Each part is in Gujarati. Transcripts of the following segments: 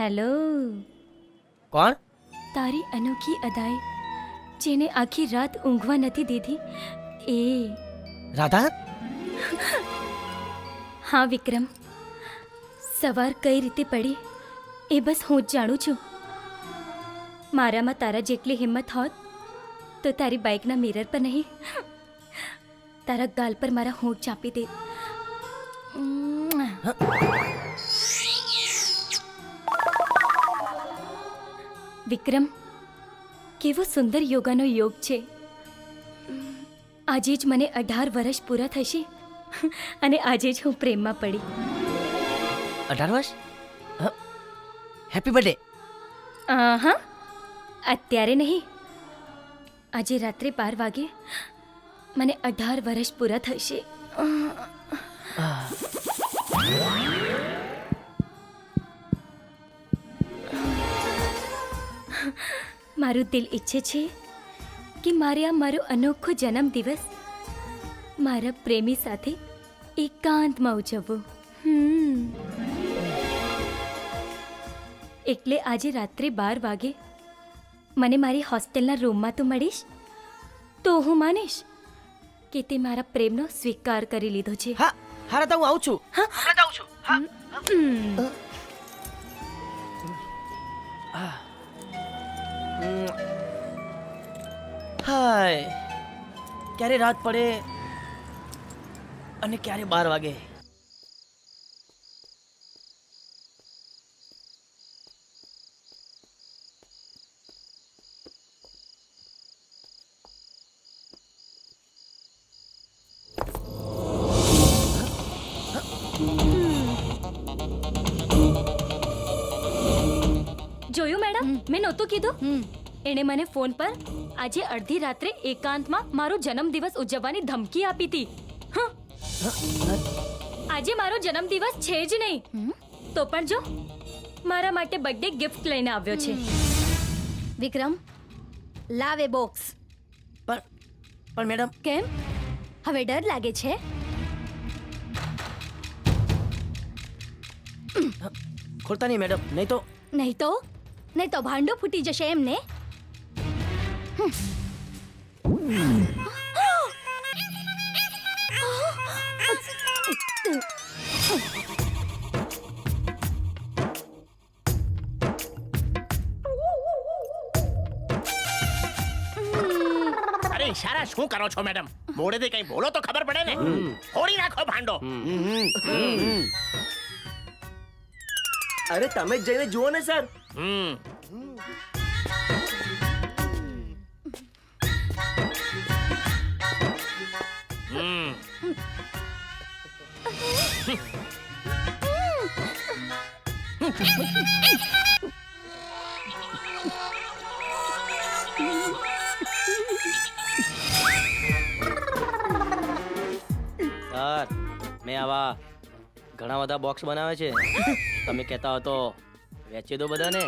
હેલો કોણ? તારી અનોખી અદાએ જેને આખી રાત ઊંઘવા નથી દીધી એ રાધા? હા વિક્રમ. સવાર કઈ રીતે પડી એ બસ હું જ જાણું છું. મારામાં તારા જેટલી હિંમત હોત તો તારી બાઇકના મિરર પર નહીં. તારા ગાલ પર મારા હોંઠ ચાપી દે. વિક્રમ કેવો સુંદર યોગાનો યોગ છે. આજે જ મને અઢાર વર્ષ પૂરા થશે અને આજે જ હું પ્રેમમાં પડી. અઢાર વર્ષ? Happy birthday. હા અત્યારે નહીં. આજે રાત્રે બાર વાગે મને અઢાર વર્ષ પૂરા થશે. મારું દિલ ઈચ્છે છે કે મારે આ મારો અનોખો જન્મદિવસ મારા પ્રેમી સાથે એકાંતમાં ઉજવવો. એટલે આજે રાત્રે બાર વાગે મને મારી હોસ્ટેલના રૂમમાં તો મળીશ? તો હું માનીશ કે તે મારા પ્રેમનો સ્વીકાર કરી લીધો છે. હા હા હું આવું છું. હા. જ આવું છું. હા. ક્યારે રાત પડે અને ક્યારે બાર વાગે? જોયું મેડમ? મેં નહોતું કીધું? એણે મને ફોન પર આજે અડધી રાત્રે એકાંતમાં મારો જન્મદિવસ ઉજવવાની ધમકી આપી હતી. હં. આજે મારો જન્મદિવસ છે જ નહીં. તો પણ જો મારા માટે બર્થડે ગિફ્ટ લઈને આવ્યો છે. વિક્રમ લાવે બોક્સ પણ પણ મેડમ. કેમ? હવે ડર લાગે છે? ખોલતા નહીં મેડમ નહીં તો નહીં તો? નહીં તો ભાંડો ફૂટી જશે એમને? અરે ઈશારા શું કરો છો મેડમ? મોડેથી કઈ બોલો તો ખબર પડે ને? ફોડી નાખો ભાંડો. અરે તમે જઈને જુઓ ને સર. હમ. સર, મેં આવા ઘણા બધા બોક્સ બનાવે છે. તમે કહેતા હો તો વેચી દો બધાને.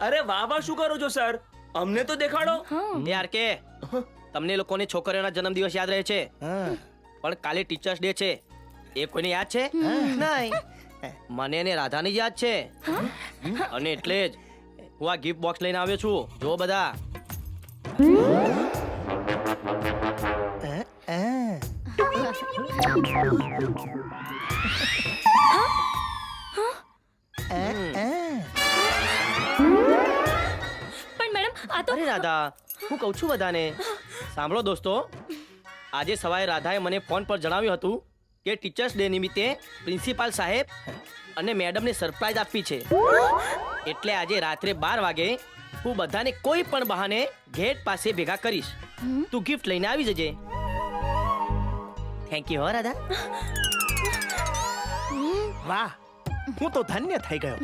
અરે વાહ વાહ શું કરો છો સર? અમને તો દેખાડો. યાર કે તમને લોકોની છોકરીઓના જન્મદિવસ યાદ રહે છે. પણ કાલે ટીચર્સ ડે છે. એ કોઈને યાદ છે? નહીં. મને ને રાધાની યાદ છે. અને એટલે જ હું આ ગિફ્ટ બોક્સ લઈને આવ્યો છું. જો બધા. તો અરે રાધા હું કહું છું બધાને. સાંભળો દોસ્તો આજે સવારે રાધાએ મને ફોન પર જણાવ્યું હતું કે ટીચર્સ ડે નિમિત્તે પ્રિન્સિપાલ સાહેબ અને મેડમને સરપ્રાઈઝ આપી છે. એટલે આજે રાત્રે બાર વાગે હું બધાને કોઈ પણ બહાને ગેટ પાસે ભેગા કરીશ. તું ગિફ્ટ લઈને આવી જજે. થેન્ક યુ હો રાધા. વાહ હું તો ધન્ય થઈ ગયો.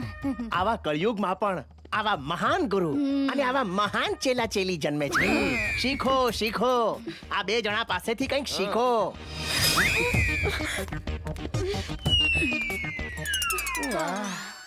આવા કળિયુગમાં પણ આવા મહાન ગુરુ અને આવા મહાન ચેલા ચેલી જન્મે છે. શીખો શીખો. આ બે જણા પાસેથી કંઈક શીખો. વાહ.